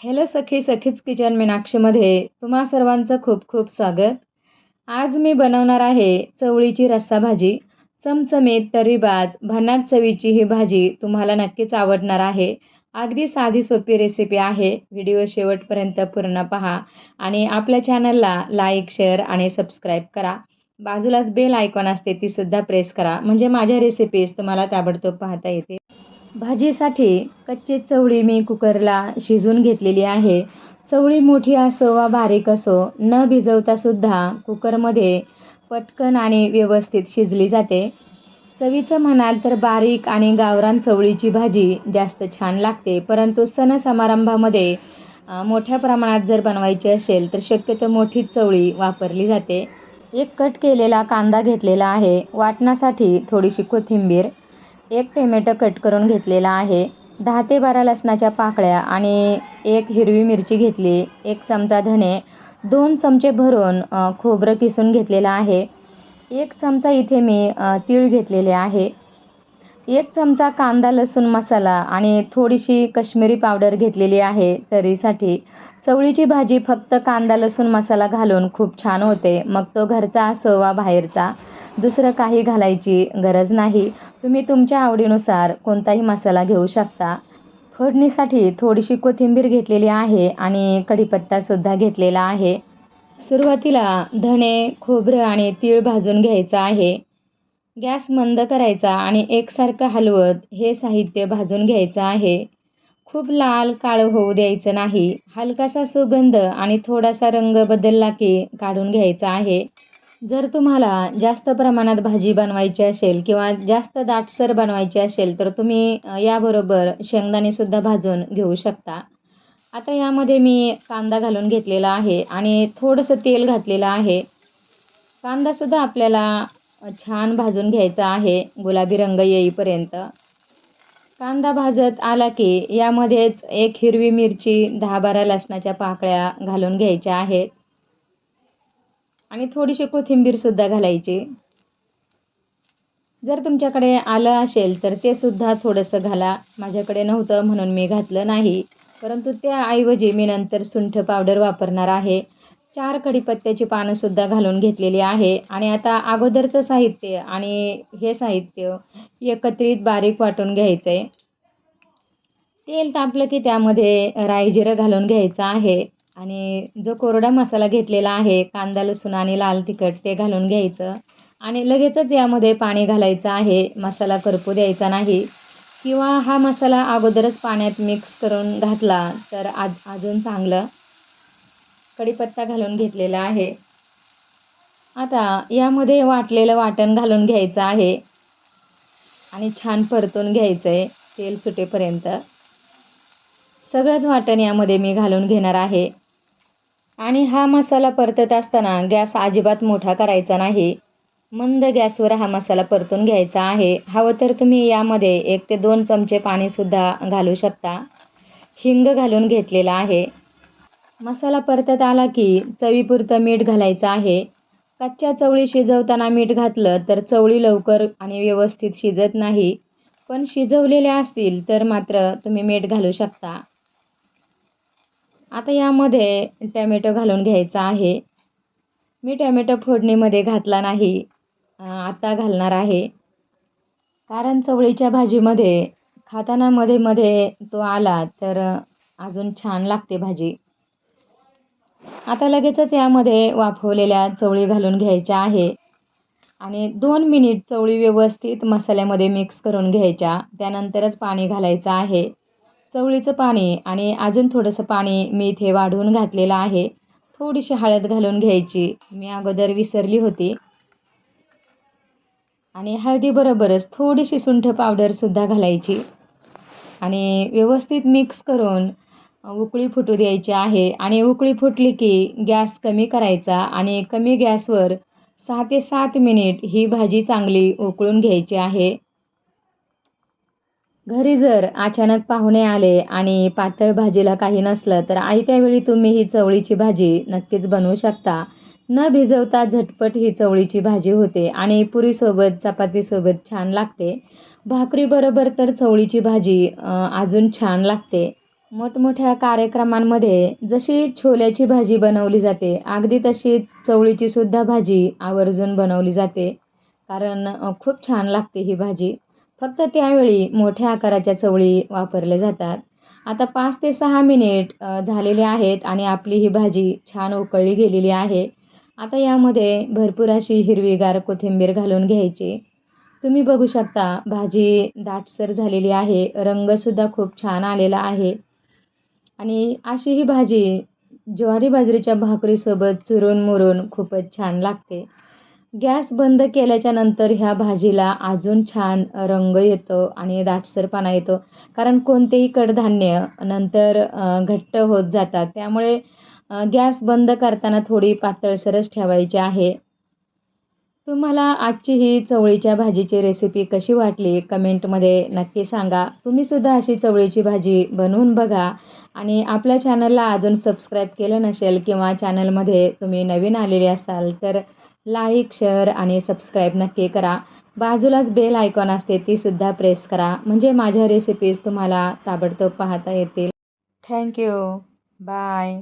Hello सखी सखीच kitchen मीनाक्षीमध्ये तुम्हा सर्वांचं खूप खूप स्वागत. आज मी बनवणार आहे चवळीची रस्सा भाजी. चमचमीत तरीबाज भन्नाट चवीची ही भाजी तुम्हाला नक्कीच आवडणार आहे. अगदी साधी सोपी रेसिपी आहे. व्हिडिओ शेवटपर्यंत पूर्ण पहा आणि आपल्या चॅनलला लाईक शेअर आणि सबस्क्राईब करा. बाजूलाच बेल आयकॉन असते तीसुद्धा प्रेस करा. म्हणजे माझ्या रेसिपीज तुम्हाला ताबडतोब पाहता येते भाजीसाठी कच्ची चवळी मी कुकरला शिजून घेतलेली आहे. चवळी मोठी असो वा बारीक असो न भिजवतासुद्धा कुकरमध्ये पटकन आणि व्यवस्थित शिजली जाते. चवीचं म्हणाल तर बारीक आणि गावरान चवळीची भाजी जास्त छान लागते परंतु सण समारंभामध्ये मोठ्या प्रमाणात जर बनवायची असेल तर शक्यतो मोठी चवळी वापरली जाते. एक कट केलेला कांदा घेतलेला आहे. वाटण्यासाठी थोडीशी कोथिंबीर एक टोमॅटो कट करून घेतलेला आहे. दहा ते बारा लसणाच्या पाकळ्या आणि एक हिरवी मिरची घेतली एक चमचा धने दोन चमचे भरून खोबरं किसून घेतलेलं आहे. एक चमचा इथे मी तीळ घेतलेले आहे. एक चमचा कांदा लसूण मसाला आणि थोडीशी कश्मीरी पावडर घेतलेली आहे तरीसाठी. चवळीची भाजी फक्त कांदा लसूण मसाला घालून खूप छान होते. मग तो घरचा असो वा बाहेरचा. दुसरं काही घालायची गरज नाही. तुम्ही तुमच्या आवडीनुसार कोणताही मसाला घेऊ शकता. फोडणीसाठी थोडीशी कोथिंबीर घेतलेली आहे आणि कढीपत्तासुद्धा घेतलेला आहे. सुरुवातीला धणे खोबरं आणि तीळ भाजून घ्यायचं आहे. गॅस मंद करायचा आणि एकसारखं हलवत हे साहित्य भाजून घ्यायचं आहे. खूप लाल काळं होऊ द्यायचं नाही. हलकासा सुगंध आणि थोडासा रंग बदलला की काढून घ्यायचा आहे. जर तुम्हाला जास्त प्रमाणात भाजी बनवायची असेल किंवा जास्त दाटसर बनवायची असेल तर तुम्ही याबरोबर शेंगदाणेसुद्धा भाजून घेऊ शकता. आता यामध्ये मी कांदा घालून घेतलेला आहे आणि थोडंसं तेल घातलेलं आहे. कांदासुद्धा आपल्याला छान भाजून घ्यायचा आहे गुलाबी रंग येईपर्यंत. कांदा भाजत आला की यामध्येच एक हिरवी मिरची दहा बारा लसणाच्या पाकळ्या घालून घ्यायच्या आहेत. आणि थोडीशी कोथिंबीरसुद्धा घालायची. जर तुमच्याकडे आलं असेल तर ते सुद्धा थोडंसं घाला. माझ्याकडे नव्हतं म्हणून मी घातलं नाही. परंतु त्याऐवजी मी नंतर सुंठ पावडर वापरणार आहे. चार कढीपत्त्याची पानंसुद्धा घालून घेतलेली आहे. आणि आता अगोदरचं साहित्य आणि हे साहित्य एकत्रित बारीक वाटून घ्यायचं आहे तेल तापलं की त्यामध्ये राई जिरं घालून घ्यायचं आहे. आणि जो कोरडा मसाला घेतलेला आहे कांदा लसूण आणि लाल तिखट ते घालून घ्यायचं. आणि लगेचच यामध्ये पाणी घालायचं आहे मसाला करपू द्यायचा नाही. किंवा हा मसाला अगोदरच पाण्यात मिक्स करून घातला तर आज अजून चांगलं कढीपत्ता घालून घेतलेला आहे. आता यामध्ये वाटलेलं वाटण घालून घ्यायचं आहे. आणि छान परतून घ्यायचं आहे तेल सुटेपर्यंत. सगळंच वाटण यामध्ये मी घालून घेणार आहे. आणि हा मसाला परतत असताना गॅस अजिबात मोठा करायचा नाही. मंद गॅसवर हा मसाला परतून घ्यायचा आहे. हवं तर तुम्ही यामध्ये एक ते दोन चमचे पाणीसुद्धा घालू शकता. हिंग घालून घेतलेला आहे. मसाला परतत आला की चवीपुरतं मीठ घालायचं आहे. कच्च्या चवळी शिजवताना मीठ घातलं तर चवळी लवकर आणि व्यवस्थित शिजत नाही. पण शिजवलेल्या असतील तर मात्र तुम्ही मीठ घालू शकता. आता यामध्ये टॅमॅटो घालून घ्यायचा आहे. मी टॅमॅटो फोडणीमध्ये घातला नाही. आता घालणार आहे. कारण चवळीच्या भाजीमध्ये खाताना मध्ये मध्ये तो आला तर अजून छान लागते भाजी. आता लगेचच यामध्ये वाफवलेल्या चवळी घालून घ्यायच्या आहे. आणि दोन मिनिट चवळी व्यवस्थित मसाल्यामध्ये मिक्स करून घ्यायच्या. त्यानंतरच पाणी घालायचं आहे. चवळीचं पाणी आणि अजून थोडंसं पाणी मी इथे वाढवून घातलेलं आहे. थोडीशी हळद घालून घ्यायची. मी अगोदर विसरली होती. आणि हळदीबरोबरच थोडीशी सुंठ पावडरसुद्धा घालायची. आणि व्यवस्थित मिक्स करून उकळी फुटू द्यायची आहे. आणि उकळी फुटली की गॅस कमी करायचा आणि कमी गॅसवर सहा ते सात मिनिट ही भाजी चांगली उकळून घ्यायची आहे. घरी जर अचानक पाहुणे आले आणि पातळ भाजीला काही नसलं तर आई त्यावेळी तुम्ही ही चवळीची भाजी नक्कीच बनवू शकता. न भिजवता झटपट ही चवळीची भाजी होते आणि पुरीसोबत चपातीसोबत छान लागते. भाकरीबरोबर तर चवळीची भाजी अजून छान लागते. मोठमोठ्या कार्यक्रमांमध्ये जशी छोल्याची भाजी बनवली जाते अगदी तशीच चवळीची सुद्धा भाजी आवर्जून बनवली जाते. कारण खूप छान लागते ही भाजी. फक्त त्यावेळी मोठ्या आकाराच्या चवळी वापरल्या जातात. आता पाच ते सहा मिनिट झालेले आहेत आणि आपली ही भाजी छान उकळली गेलेली आहे. आता यामध्ये भरपूर अशी हिरवीगार कोथिंबीर घालून घ्यायची. तुम्ही बघू शकता भाजी दाटसर झालेली आहे रंगसुद्धा खूप छान आलेला आहे. आणि अशी ही भाजी ज्वारी बाजरीच्या भाकरीसोबत चुरून मुरून खूपच छान लागते. गॅस बंद केल्याच्यानंतर ह्या भाजीला अजून छान रंग येतो आणि दाटसरपणा येतो. कारण कोणतेही कडधान्य नंतर घट्ट होत जातात. त्यामुळे गॅस बंद करताना थोडी पातळसरच ठेवायची आहे. तुम्हाला आजची ही चवळीच्या भाजीची रेसिपी कशी वाटली? कमेंटमध्ये नक्की सांगा. तुम्हीसुद्धा अशी चवळीची भाजी बनवून बघा. आणि आपल्या चॅनलला अजून सबस्क्राईब केलं नसेल किंवा चॅनलमध्ये तुम्ही नवीन आलेले असाल तर लाईक शेअर आणि सबस्क्राईब नक्की करा. बाजूलाच बेल आयकॉन असते तीसुद्धा प्रेस करा. म्हणजे माझ्या रेसिपीज तुम्हाला ताबडतोब पाहता येतील. Thank you bye